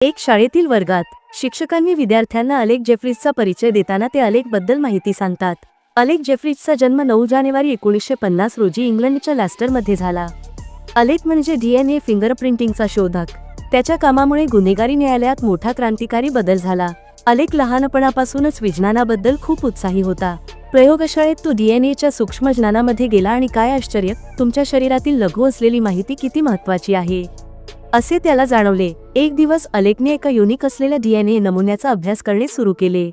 एक शाळेतील वर्गात शिक्षकांनी विद्यार्थ्यांना अलेक जेफ्रीजचा परिचय देताना ते अलेकबद्दल माहिती सांगतात. अलेक जेफ्रीजचा जन्म नऊ जानेवारी एकोणीसशे पन्नास रोजी इंग्लंडच्या लॅस्टरमध्ये झाला. अलेक म्हणजे डीएनए फिंगरप्रिंटिंगचा शोधक. त्याच्या कामामुळे गुन्हेगारी न्यायालयात मोठा क्रांतिकारी बदल झाला. अलेक लहानपणापासूनच विज्ञानाबद्दल खूप उत्साही होता. प्रयोगशाळेत तो डीएनएच्या सूक्ष्म ज्ञानामध्ये गेला आणि काय आश्चर्य तुमच्या शरीरातील लघु असलेली माहिती किती महत्वाची आहे? असे त्याला जाणवले. एक दिवस अलेकने एका युनिक असलेल्या डीएनए नमुन्याचा अभ्यास करणे सुरू केले.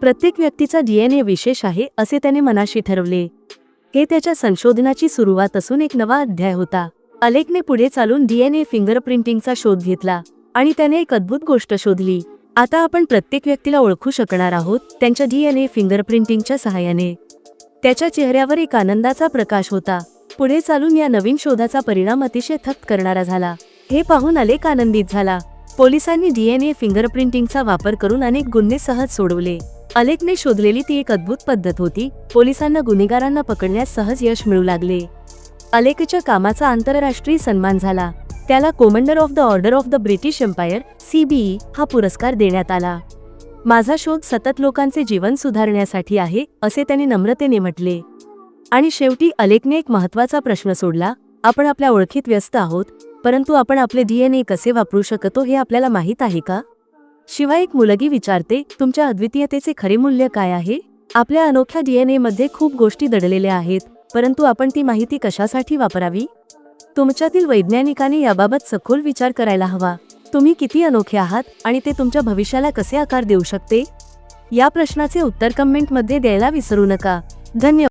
प्रत्येक व्यक्तीचा डीएनए विशेष आहे असे त्याने मनाशी ठरवले. हे त्याच्या संशोधनाची सुरुवात असून एक नवा अध्याय होता. अलेकने पुढे चालून डीएनए फिंगरप्रिंटिंगचा शोध घेतला आणि त्याने एक अद्भुत गोष्ट शोधली. आता आपण प्रत्येक व्यक्तीला ओळखू शकणार आहोत त्यांच्या डीएनए फिंगरप्रिंटिंगच्या सहाय्याने. त्याच्या चेहऱ्यावर एक आनंदाचा प्रकाश होता. पुढे चालून या नवीन शोधाचा परिणाम अतिशय थक्क करणारा झाला. हे पाहून अलेक आनंदित झाला. पोलिसांनी डीएनए फिंगरप्रिंटिंगचा वापर करून अनेक गुन्हे सहज सोडवले. अलेकने शोधलेली ती एक अद्भुत पद्धत होती. पोलिसांना गुन्हेगारांना पकडण्यास सहज यश मिळू लागले. अलेकच्या कामाचा आंतरराष्ट्रीय सन्मान झाला. त्याला commander of the order of the British empire CBE हा पुरस्कार देण्यात आला. माझा शोध सतत लोकांचे जीवन सुधारण्यासाठी आहे असे त्याने नम्रतेने म्हटले. आणि शेवटी अलेकने एक महत्त्वाचा प्रश्न सोडला. आपण आपल्या ओळखीत व्यस्त आहोत. परंतु आपण आपले डीएनए कसे वापरू शकतो हे आपल्याला माहीत आहे का? शिवाय एक मुलगी विचारते तुमच्या अद्वितीयतेचे खरे मूल्य काय आहे? आपल्या अनोख्या डीएनए मध्ये खूप गोष्टी दडलेल्या आहेत परंतु आपण ती माहिती कशासाठी वापरावी? तुमच्यातील वैज्ञानिकाने याबाबत सखोल विचार करायला हवा. तुम्ही किती अनोखे आहात आणि ते तुमच्या भविष्याला कसे आकार देऊ शकते? या प्रश्नाचे उत्तर कमेंटमध्ये द्यायला विसरू नका. धन्यवाद